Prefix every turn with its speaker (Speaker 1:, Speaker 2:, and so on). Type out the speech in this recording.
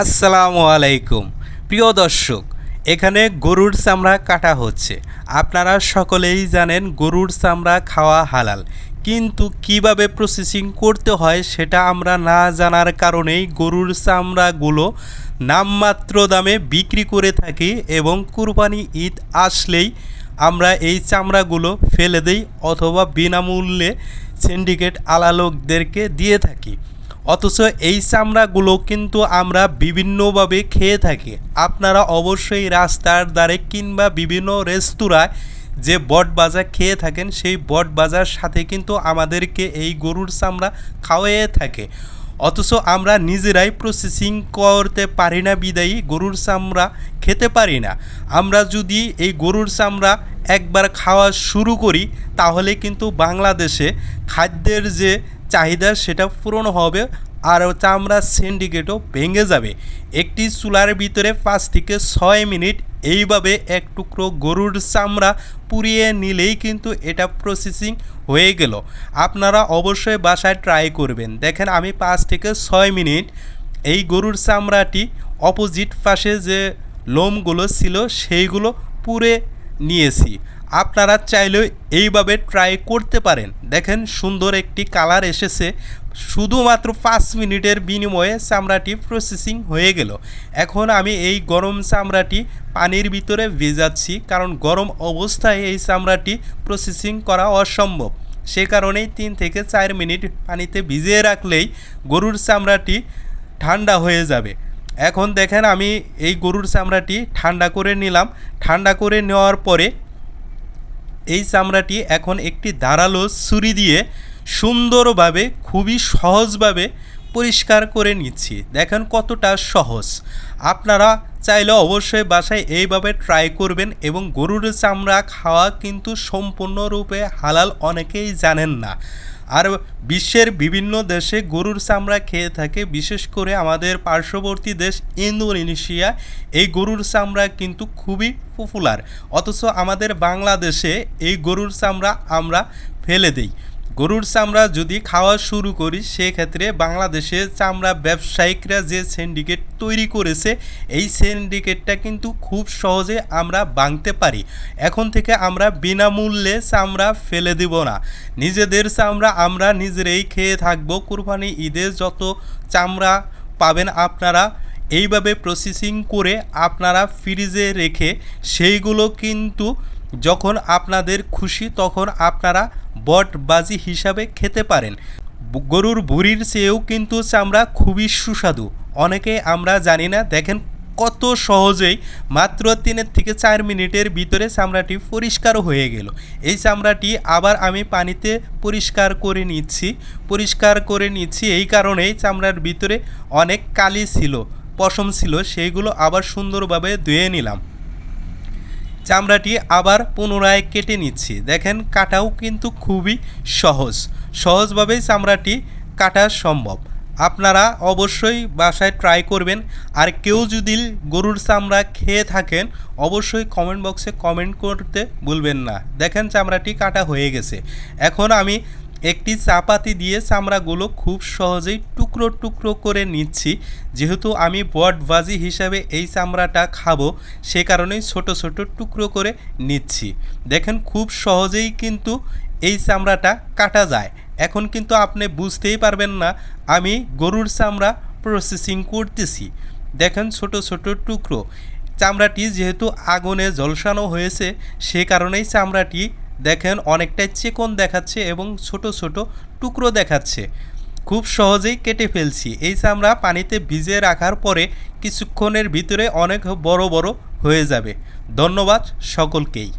Speaker 1: আসসালামু আলাইকুম। প্রিয় দর্শক, এখানে গরুর চামড়া কাটা হচ্ছে। আপনারা সকলেই জানেন গরুর চামড়া খাওয়া হালাল। কিন্তু কীভাবে প্রসেসিং করতে হয় সেটা আমরা না জানার কারণেই গরুর চামড়াগুলো নামমাত্র দামে বিক্রি করে থাকি এবং কুরবানি ঈদ আসলেই আমরা এই চামড়াগুলো ফেলে দেই অথবা বিনামূল্যে সিন্ডিকেট আলালোকদেরকে দিয়ে থাকি। অথচ এই চামড়াগুলো কিন্তু আমরা বিভিন্নভাবে খেয়ে থাকি। আপনারা অবশ্যই রাস্তার দ্বারে কিংবা বিভিন্ন রেস্তোরাঁয় যে বট বাজার খেয়ে থাকেন, সেই বট বাজার সাথে কিন্তু আমাদেরকে এই গরুর চামড়া খাওয়াইয়ে থাকে। অথচ আমরা নিজেরাই প্রসেসিং করতে পারি না, বিদায়ী গরুর চামড়া খেতে পারি না। আমরা যদি এই গরুর চামড়া একবার খাওয়া শুরু করি, তাহলে কিন্তু বাংলাদেশে খাদ্যের যে চাহিদা সেটা পূরণ হবে আর চামড়া সিন্ডিকেটও ভেঙে যাবে। একটি চুলার ভিতরে পাঁচ থেকে ছয় মিনিট এইভাবে এক টুকরো গরুর চামড়া পুড়িয়ে নিলেই কিন্তু এটা প্রসেসিং হয়ে গেল। আপনারা অবশ্যই বাসায় ট্রাই করবেন। দেখেন আমি পাঁচ থেকে ছয় মিনিট এই গরুর চামড়াটি অপোজিট পাশে যে লোমগুলো ছিল সেইগুলো পুড়ে নিয়েছি। আপনারা চাইলেও এইভাবে ট্রাই করতে পারেন। দেখেন সুন্দর একটি কালার এসেছে। শুধুমাত্র পাঁচ মিনিটের বিনিময়ে চামড়াটি প্রসেসিং হয়ে গেল। এখন আমি এই গরম চামড়াটি পানির ভিতরে ভেজাচ্ছি, কারণ গরম অবস্থায় এই চামড়াটি প্রসেসিং করা অসম্ভব। সে কারণেই তিন থেকে চার মিনিট পানিতে ভিজিয়ে রাখলেই গরুর চামড়াটি ঠান্ডা হয়ে যাবে। এখন দেখেন আমি এই গরুর চামড়াটি ঠান্ডা করে নিলাম। ঠান্ডা করে নেওয়ার পরে এই চামড়াটি এখন একটি ধারালো ছুরি দিয়ে সুন্দরভাবে খুবই সহজভাবে পরিষ্কার করে নিচ্ছি। দেখেন কতটা সহজ। আপনারা চাইলে অবশ্যই বাসায় এইভাবে ট্রাই করবেন এবং গরুর চামড়া খাওয়া কিন্তু সম্পূর্ণরূপে হালাল অনেকেই জানেন না। আর বিশ্বের বিভিন্ন দেশে গরুর চামড়া খেয়ে থাকে, বিশেষ করে আমাদের পার্শ্ববর্তী দেশ ইন্দোনেশিয়া, এই গরুর চামড়া কিন্তু খুবই পপুলার অথচ আমাদের বাংলাদেশে এই গরুর চামড়া আমরা ফেলে দিই। গরুর চামড়া যদি খাওয়া শুরু করি, সেক্ষেত্রে বাংলাদেশে চামড়া ব্যবসায়িকরা যে সিন্ডিকেট তৈরি করেছে, এই সিন্ডিকেটটা কিন্তু খুব সহজে আমরা ভাঙতে পারি। এখন থেকে আমরা বিনামূল্যে চামড়া ফেলে দিব না। নিজেদের চামড়া আমরা নিজেরাই খেয়ে থাকব। কুরবানি ঈদে যত চামড়া পাবেন আপনারা, এইভাবে প্রসেসিং করে আপনারা ফ্রিজে রেখে সেইগুলো কিন্তু যখন আপনাদের খুশি, তখন আপনারা বটবাজি হিসাবে খেতে পারেন। গরুর ভুঁড়ির চেয়েও কিন্তু চামড়া খুবই সুস্বাদু। অনেকে আমরা জানি না, দেখেন কত সহজেই মাত্র তিনের থেকে চার মিনিটের ভিতরে চামড়াটি পরিষ্কার হয়ে গেল। এই চামড়াটি আবার আমি পানিতে পরিষ্কার করে নিচ্ছি, পরিষ্কার করে নিচ্ছি। এই কারণেই চামড়ার ভিতরে অনেক কালি ছিল, পশম ছিল সেইগুলো আবার সুন্দরভাবে ধুয়ে নিলাম। চামড়াটি আবার পুনরায় কেটে নিচ্ছি। দেখেন, কাটাও কিন্তু খুবই সহজ। সহজভাবেই চামড়াটি কাটা সম্ভব। আপনারা অবশ্যই বাসায় ট্রাই করবেন। আর কেউ যদি গরুর চামড়া খেয়ে থাকেন, অবশ্যই কমেন্ট বক্সে কমেন্ট করতে ভুলবেন না। দেখেন, চামড়াটি কাটা হয়ে গেছে। এখন আমি একটি চাপাতি দিয়ে চামড়াগুলো খুব সহজেই টুকরো টুকরো করে নিচ্ছি। যেহেতু আমি বটবাজি হিসাবে এই চামড়াটা খাব, সে কারণেই ছোট ছোট টুকরো করে নিচ্ছি। দেখেন খুব সহজেই কিন্তু এই চামড়াটা কাটা যায়। এখন কিন্তু আপনি বুঝতেই পারবেন না, আমি গরুর চামড়া প্রসেসিং করতেছি। দেখেন ছোট ছোট টুকরো। চামড়াটি যেহেতু আগুনে ঝলসানো হয়েছে, সে কারণেই চামড়াটি দেখেন অনেকটাই চেকন দেখাচ্ছে এবং ছোট ছোট টুকরো দেখাচ্ছে। খুব সহজেই কেটে ফেলছি। এই চামড়া পানিতে ভিজে রাখার পরে কিছুক্ষণের ভিতরে অনেক বড় বড় হয়ে যাবে। ধন্যবাদ সকলকেই।